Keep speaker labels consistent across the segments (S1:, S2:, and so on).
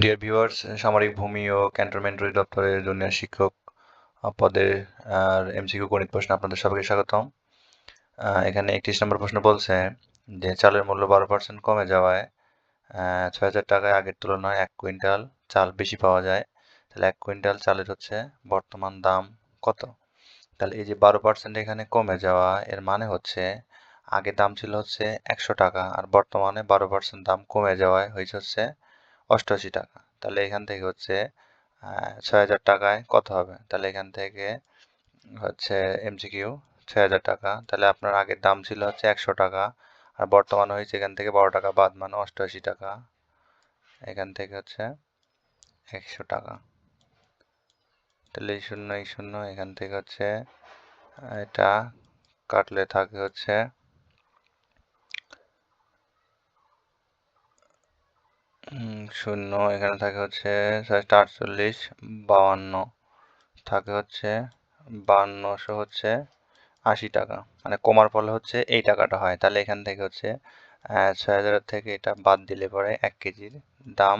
S1: Dear viewers সামরিক ভূমি ও cantonment দপ্তরের জুনিয়র শিক্ষক পদের আর এমসিকিউ গণিত প্রশ্ন আপনাদের সবাইকে স্বাগতম। এখানে একত্রিশ নম্বর প্রশ্ন বলছে যে, চালের মূল্য বারো পার্সেন্ট কমে যাওয়ায় ছয় হাজার টাকায় আগের তুলনায় এক কুইন্টাল চাল বেশি পাওয়া যায়। তাহলে এক কুইন্টাল চালের হচ্ছে বর্তমান দাম কত? তাহলে এই যে বারো পার্সেন্ট এখানে কমে যাওয়া, এর মানে হচ্ছে আগে দাম ছিল হচ্ছে একশো টাকা, আর বর্তমানে বারো পার্সেন্ট দাম কমে যাওয়ায় হয়েছে হচ্ছে অষ্টআশি টাকা। তাহলে এখান থেকে হচ্ছে ছয় হাজার টাকায় কত হবে? তাহলে এখান থেকে হচ্ছে এমসিকিউ ছয় হাজার টাকা। তাহলে আপনার আগের দাম ছিল হচ্ছে একশো টাকা, আর বর্তমান হয়েছে এখান থেকে বারো টাকা, বাদ মানে অষ্টআশি টাকা। এখান থেকে হচ্ছে একশো টাকা। তাহলে শূন্য, এই শূন্য, এখান থেকে হচ্ছে এটা কাটলে থাকে হচ্ছে শূন্য, এখানে থাকে হচ্ছে আটচল্লিশ বাউান্ন থাকে হচ্ছে বাউন্নশো হচ্ছে আশি টাকা। মানে কমার ফলে হচ্ছে এই টাকাটা হয়। তাহলে এখান থেকে হচ্ছে ছয় হাজারের থেকে এটা বাদ দিলে পরে এক কেজির দাম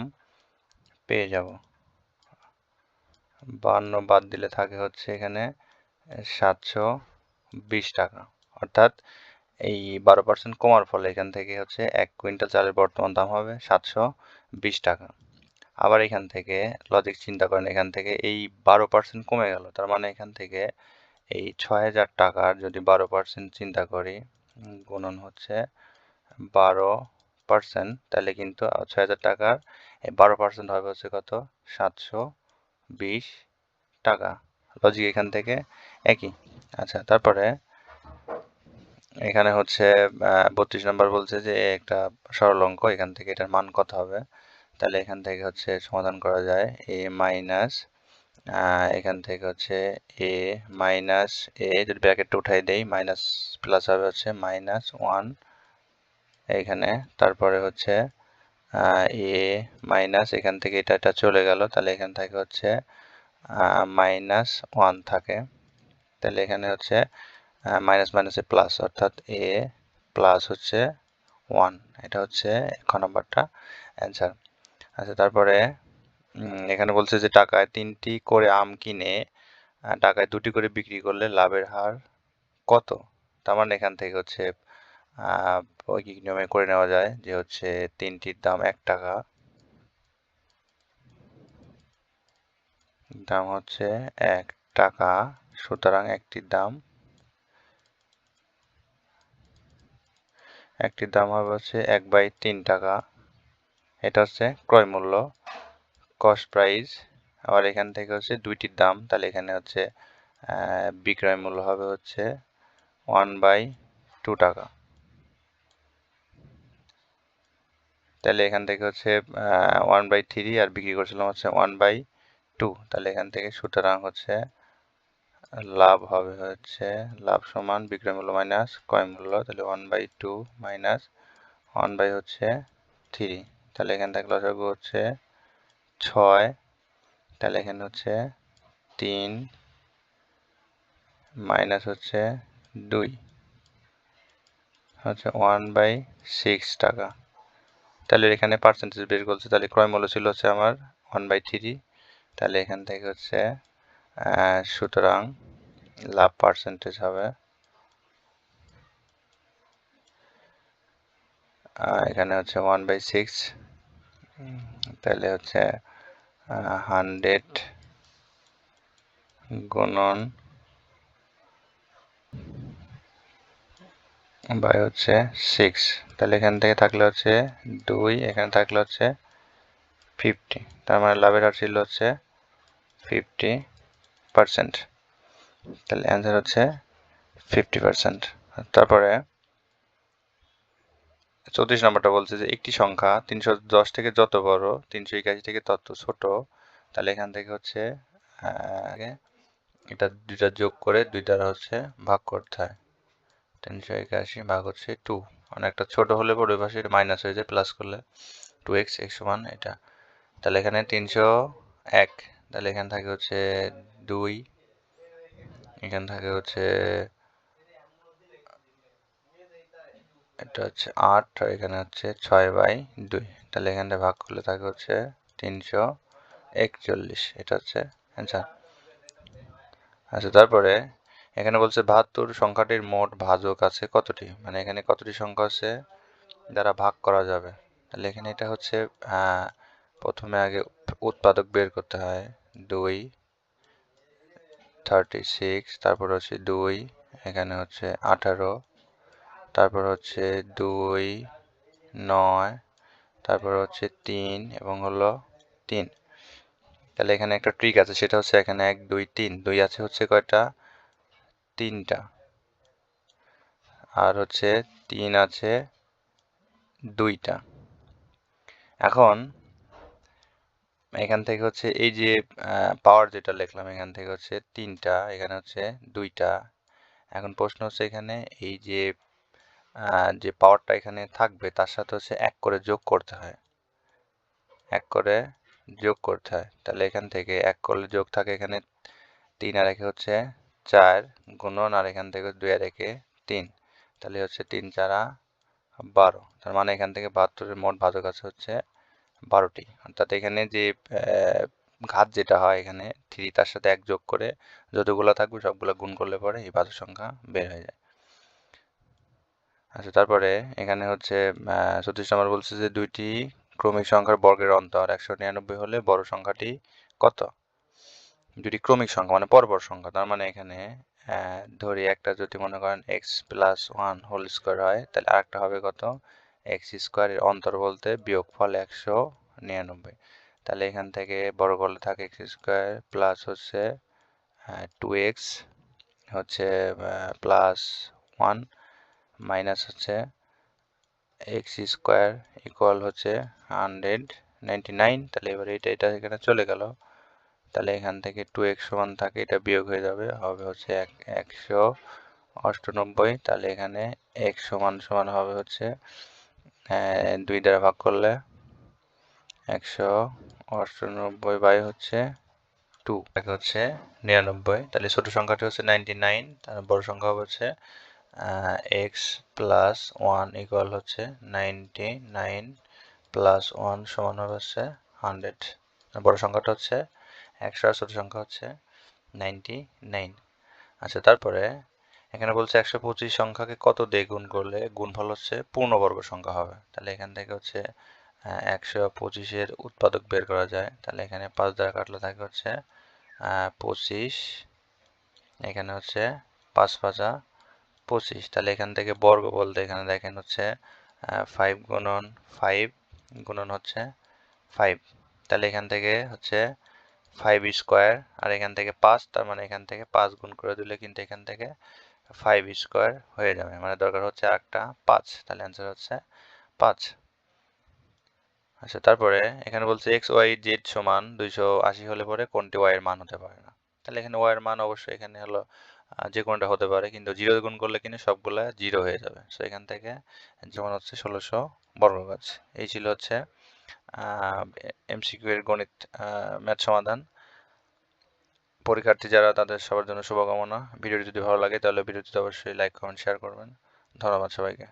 S1: পেয়ে যাব। বাউান্ন বাদ দিলে থাকে হচ্ছে এখানে সাতশো বিশ টাকা। অর্থাৎ এই বারো পার্সেন্ট কমার ফলে এখান থেকে হচ্ছে এক কুইন্টাল চালের বর্তমান দাম হবে সাতশো বিশ টাকা। আবার এখান থেকে লজিক চিন্তা করেন, এখান থেকে এই বারো পার্সেন্ট কমে গেল। তার মানে এখান থেকে এই ছয় হাজার টাকার যদি বারো পার্সেন্ট চিন্তা করি গুণন হচ্ছে বারো পার্সেন্ট তাহলে কিন্তু ছয় হাজার টাকার বারো পার্সেন্ট হবে হচ্ছে কত? সাতশো বিশ টাকা। লজিক এখান থেকে একই। আচ্ছা তারপরে এখানে হচ্ছে বত্রিশ নম্বর বলছে যে একটা সরল অঙ্ক এখান থেকে এটার মান কত হবে? তাহলে এখান থেকে হচ্ছে সমাধান করা যায়। এ মাইনাস এখান থেকে হচ্ছে এ মাইনাস এ যদি ব্র্যাকেটটা উঠাই দেই মাইনাস প্লাস হবে হচ্ছে মাইনাস ওয়ান এখানে। তারপরে হচ্ছে এ মাইনাস এখান থেকে এটা এটা চলে গেল। তাহলে এখান থেকে হচ্ছে মাইনাস ওয়ান থাকে। তাহলে এখানে হচ্ছে মাইনাস মাইনাসে প্লাস অর্থাৎ এ প্লাস হচ্ছে ওয়ান এটা হচ্ছে খ নম্বরটা অ্যান্সার আচ্ছা তারপরে এখানে বলছে যে টাকায় তিনটি করে আম কিনে টাকায় দুটি করে বিক্রি করলে লাভের হার কত? তার মানে এখান থেকে হচ্ছে ঐকিক নিয়মে করে নেওয়া যায় যে হচ্ছে তিনটির দাম এক টাকা। দাম হচ্ছে এক টাকা, সুতরাং একটির দাম একটির দাম হবে হচ্ছে এক বাই তিন টাকা। এটা হচ্ছে ক্রয় মূল্য কস্ট প্রাইস আবার এখান থেকে হচ্ছে দুইটির দাম, তাহলে এখানে হচ্ছে বিক্রয় মূল্য হবে হচ্ছে ওয়ান বাই টু টাকা। তাহলে এখান থেকে হচ্ছে ওয়ান বাই থ্রি আর বিক্রি করছিলাম হচ্ছে ওয়ান বাই টু তাহলে এখান থেকে সুতরাং হচ্ছে লাভ হবে হচ্ছে, লাভ সমান বিক্রয় মূল্য মাইনাস ক্রয় মূল্য, তাহলে one by two minus one by হচ্ছে থ্রি তাহলে এখান থেকে লসাগু হচ্ছে ছয়, তাহলে এখানে হচ্ছে তিন মাইনাস হচ্ছে দুই, হচ্ছে ওয়ান বাই সিক্স টাকা। তাহলে এখানে পার্সেন্টেজ বের করছে, তাহলে ক্রয় মূল্য ছিল হচ্ছে আমার ওয়ান বাই থ্রি তাহলে এখান থেকে হচ্ছে সুতরাং লাভ পার্সেন্টেজ হবে এখানে হচ্ছে ওয়ান বাই সিক্স তাহলে হচ্ছে হান্ড্রেড গুণন বাই হচ্ছে সিক্স। তাহলে এখান থেকে থাকলে হচ্ছে দুই, এখানে থাকলে হচ্ছে ফিফটি। তার মানে লাভের হার ছিল হচ্ছে ফিফটি পারসেন্ট। তাহলে অ্যান্সার হচ্ছে ফিফটি পারসেন্ট। তারপরে চৌত্রিশ নম্বরটা বলছে যে, একটি সংখ্যা তিনশো দশ থেকে যত বড়, তিনশো একাশি থেকে তত ছোট, তাহলে এখান থেকে হচ্ছে এটা দুইটা যোগ করে দুইটার হচ্ছে ভাগ করতে হয়। তিনশো একাশি ভাগ হচ্ছে টু। অনেকটা ছোট হলে পরে পাশে মাইনাস হয়ে যায়, প্লাস করলে টু এক্স এক্স ওয়ান এটা। তাহলে এখানে তিনশো এক, তাহলে এখানে থাকে হচ্ছে দুই, এখানে থাকে হচ্ছে এটা হচ্ছে আট আর এখানে হচ্ছে ছয় বাই দুই। তাহলে এখানটা ভাগ করলে থাকে হচ্ছে তিনশো একচল্লিশ। এটা হচ্ছে অ্যান্সার আচ্ছা তারপরে এখানে বলছে বাহাত্তর সংখ্যাটির মোট ভাজক আছে কতটি? মানে এখানে কতটি সংখ্যা আছে দ্বারা ভাগ করা যাবে? তাহলে এখানে এটা হচ্ছে প্রথমে আগে উৎপাদক বের করতে হয় দুই থার্টি সিক্স তারপর হচ্ছে দুই, এখানে হচ্ছে আঠারো তারপর হচ্ছে দুই, নয়, তারপর হচ্ছে তিন এবং হলো তিন। তাহলে এখানে একটা ট্রিক আছে, সেটা হচ্ছে এখানে এক, দুই, তিন। দুই আছে হচ্ছে কয়টা? তিনটা। আর হচ্ছে তিন আছে দুইটা। এখন এখান থেকে হচ্ছে এই যে পাওয়ার যেটা লিখলাম, এখান থেকে হচ্ছে তিনটা, এখানে হচ্ছে দুইটা। এখন প্রশ্ন হচ্ছে এখানে এই যে যে পাওয়ারটা এখানে থাকবে, তার সাথে হচ্ছে এক করে যোগ করতে হয়। এক করে যোগ করতে হয়। তাহলে এখান থেকে এক করলে যোগ থাকে এখানে তিন আর একে হচ্ছে চার গুণন, আর এখান থেকে দুই আর একে তিন। তাহলে হচ্ছে তিন চারা বারো। তার মানে এখান থেকে বাহাত্তরের মোট ভাজক আছে হচ্ছে বারোটি। অর্থাৎ এখানে যে ঘাত যেটা হয় এখানে থ্রি তার সাথে এক যোগ করে যতগুলো থাকবে সবগুলো গুণ করলে পরে এই ভাজক সংখ্যা বের হয়ে যায়। আচ্ছা তারপরে এখানে হচ্ছে চৌত্রিশ নম্বর বলছে যে দুইটি ক্রমিক সংখ্যার বর্গের অন্তর, একশো নিরানব্বই হলে বড় সংখ্যাটি কত? দুটি ক্রমিক সংখ্যা মানে পরপর সংখ্যা, তার মানে এখানে ধরি একটা যদি মনে করেন x plus one whole square হয়, তাহলে আরেকটা হবে কত? এক্স স্কোয়ারের অন্তর বলতে বিয়োগ ফল একশো নিরানব্বই। তাহলে এখান থেকে বড় করলে থাকে এক্স স্কোয়ার প্লাস হচ্ছে টু এক্স হচ্ছে প্লাস ওয়ান মাইনাস হচ্ছে এক্স স্কোয়ার ইকুয়াল হচ্ছে হান্ড্রেড নাইনটি নাইন তাহলে এবার এটা এটা এখানে চলে গেল। তাহলে এখান থেকে টু এক্স সমান থাকে এটা বিয়োগ হয়ে যাবে, হবে হচ্ছে এক, একশো অষ্টানব্বই। তাহলে এখানে এক সমান সমান হবে হচ্ছে দুই দ্বারা ভাগ করলে একশো অষ্টানব্বই বাই হচ্ছে টু হচ্ছে নিরানব্বই। তাহলে ছোট সংখ্যাটি হচ্ছে নাইনটি নাইন তার বড় সংখ্যা হচ্ছে এক্স প্লাস ওয়ান ইকুয়াল হচ্ছে নাইনটি নাইন প্লাস ওয়ান সমান হবে হচ্ছে হান্ড্রেড বড় সংখ্যাটা হচ্ছে একশো আর ছোট সংখ্যা হচ্ছে নাইনটি নাইন আচ্ছা তারপরে এখানে বলছে একশো পঁচিশ সংখ্যাকে কত দিয়ে গুণ করলে গুণফল হচ্ছে পূর্ণবর্গ সংখ্যা হবে? তাহলে এখান থেকে হচ্ছে একশো পঁচিশের উৎপাদক বের করা যায়। তাহলে এখানে পাঁচ দ্বারা কাটলে থাকে হচ্ছে পঁচিশ। এখানে হচ্ছে পাঁচ পাঁচা পঁচিশ, তাহলে এখান থেকে বর্গ বলতে এখানে দেখেন হচ্ছে ফাইভ গুণন ফাইভ গুণন হচ্ছে ফাইভ তাহলে এখান থেকে হচ্ছে ফাইভ স্কোয়ার আর এখান থেকে পাঁচ, তার মানে এখান থেকে পাঁচ গুণ করে দিলে কিন্তু এখান থেকে ফাইভ স্কোয়ার হয়ে যাবে মানে দরকার হচ্ছে একটা পাঁচ, তাহলে অ্যান্সার হচ্ছে পাঁচ। আচ্ছা তারপরে এখানে বলছে এক্স ওয়াই জেড সমান দুইশো আশি হলে পরে কোনটি ওয়াই এর মান হতে পারে না? তাহলে এখানে ওয়াই এর মান অবশ্যই এখানে হলো যে কোনটা হতে পারে। কিন্তু জিরো গুণ করলে কিন্তু সবগুলা জিরো হয়ে যাবে। সো এখান থেকে যেমন হচ্ছে ষোলোশো বর্গ গাছ এই ছিল হচ্ছে এমসিকিউ এর গণিত ম্যাথ সমাধান। পরীক্ষার্থী যারা, তাদের সবার জন্য শুভকামনা। ভিডিওটি যদি ভালো লাগে, তাহলে ভিডিওটি অবশ্যই লাইক কমেন্ট শেয়ার করবেন। ধন্যবাদ সবাইকে।